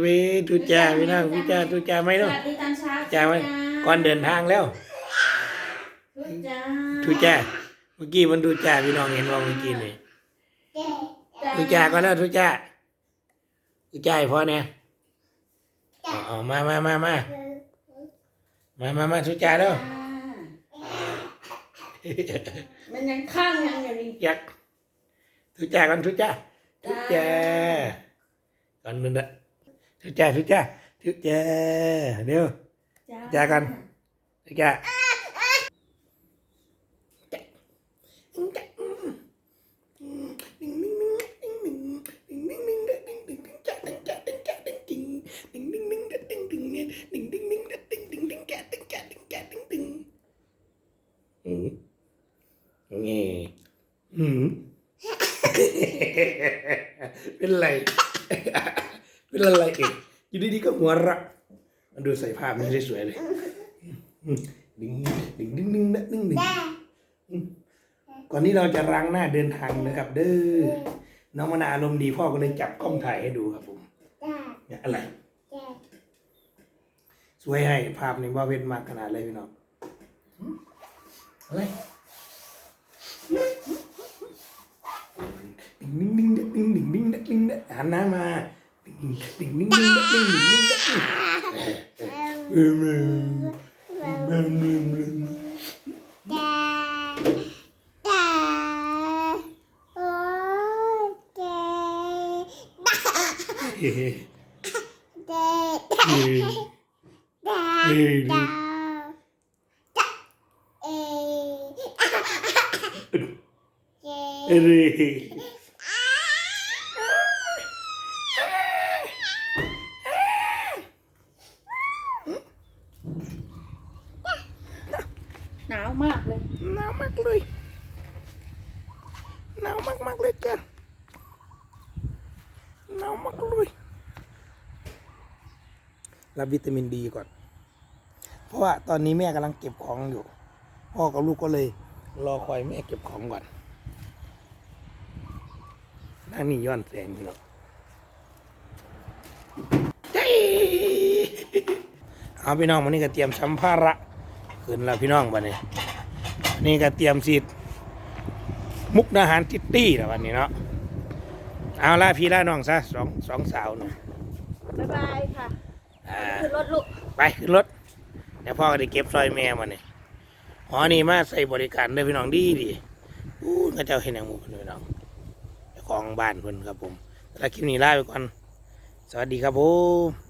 เวทุจ่าพี่น้องทุจ่าทุจ่าไหมสเนาะวัสดีตอนเช้าจ่าไหมก่อนเดินทางแล้วทุจ้าทุจ่าเมื่อกี้มันทุจ่าพี่น้องเห็นว่าเมื่อกี้นี่ทุจ่าก็แล้วทุจ่าทุจ่าให้พ่อเนี่ยเอาเอามามามามามามามาทุจ่าเด้อมันยังข้างยังอยู่นี่ยักทุจ่ากันทุจ่าทุจ่าก่อนนึงนะ thức trà thức trà thức trà đều trà con. Thức trà nghe. Ừ. bên lầy เป็นอะไรเอกอยู่ดีๆก็หัวระมันดูใส่ภาพไม่ได้สวยเลยดิ้งดิ้งดิ้งดิ้งนะดิ้งดิ้งก่อนนี้เราจะรังหน้าเดินทางนะครับ เด้อน้องมนาอารมณ์ดีพ่อก็เลยจับกล้องถ่ายให้ดูครับผมเนี่ยอะไรสวยให้ภาพนี้ว่าเว้นมากขนาดเลยพี่น้องอะไรดิ้งดิ้งดิ้งดิ้งดิ้งดิ้งดิ้งหันหน้ามา Bình minh đất lên, bình minh đất lên. Bơm bơm, bơm bơm bơm. Yeah. Yeah. Yeah. Yeah. Eri. หนาวมากเลยหนาวมากเลยหนาวมากมากเลยจ้ะหนาวมากเลยรับวิตามินดีก่อน เพราะว่าตอนนี้แม่กำลังเก็บของอยู่ พ่อกับลูกก็เลย รอคอยแม่เก็บของก่อนนั่งนี่ย้อนแสงพี่น้องเจ้ยเอาพี่น้องวันนี้ก็เตรียมสัมภาระ ขึ้นแล้วพี่น้องวันนี้ นี่ก็เตรียมสีดมุกดาหารทิตตี้แล้ววันนี้เนาะเอาละพี่ละน้องซะสองสองสาวเนาะบ๊ายบายค่ะอ่าขึ้นรถลูกไปขึ้นรถเดี๋ยวพ่อก็ได้เก็บซอยแม่มาเนี่ยอ๋อนี่มาใส่บริการเด้วยพี่น้องดีดีอู้กระเจ้าเห็นอย่างหมูเพิ่นพี่น้องเจ้าของบ้านเพิ่นครับผมแล้วคลิปนี้ลาไปก่อนสวัสดีครับผม